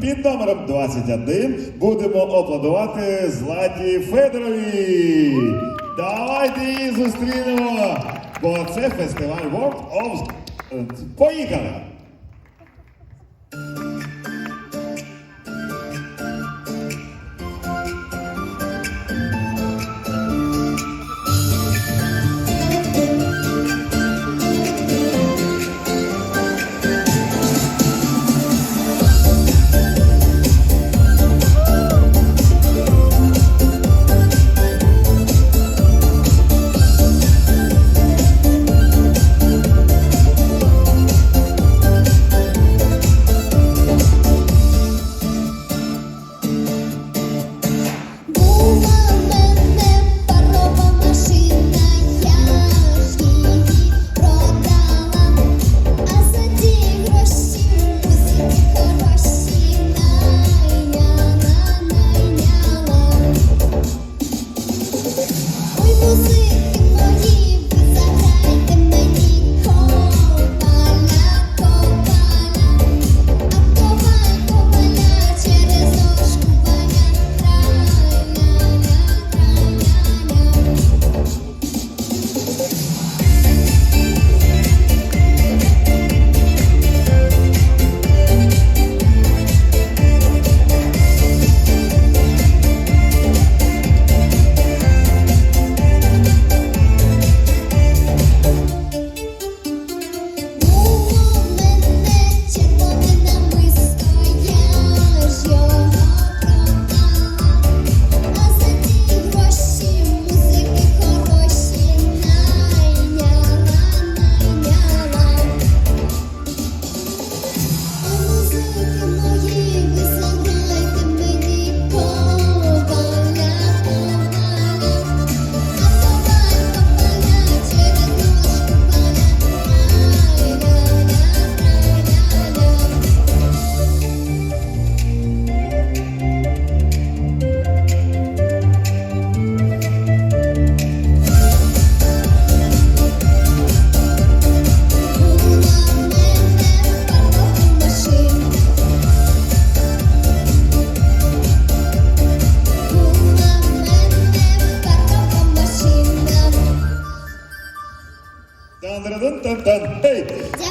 Під номером 21 будемо аплодувати Златі Федорові. Давайте її зустрінемо! Бо це фестиваль World of... Е, поїхали! Дякую.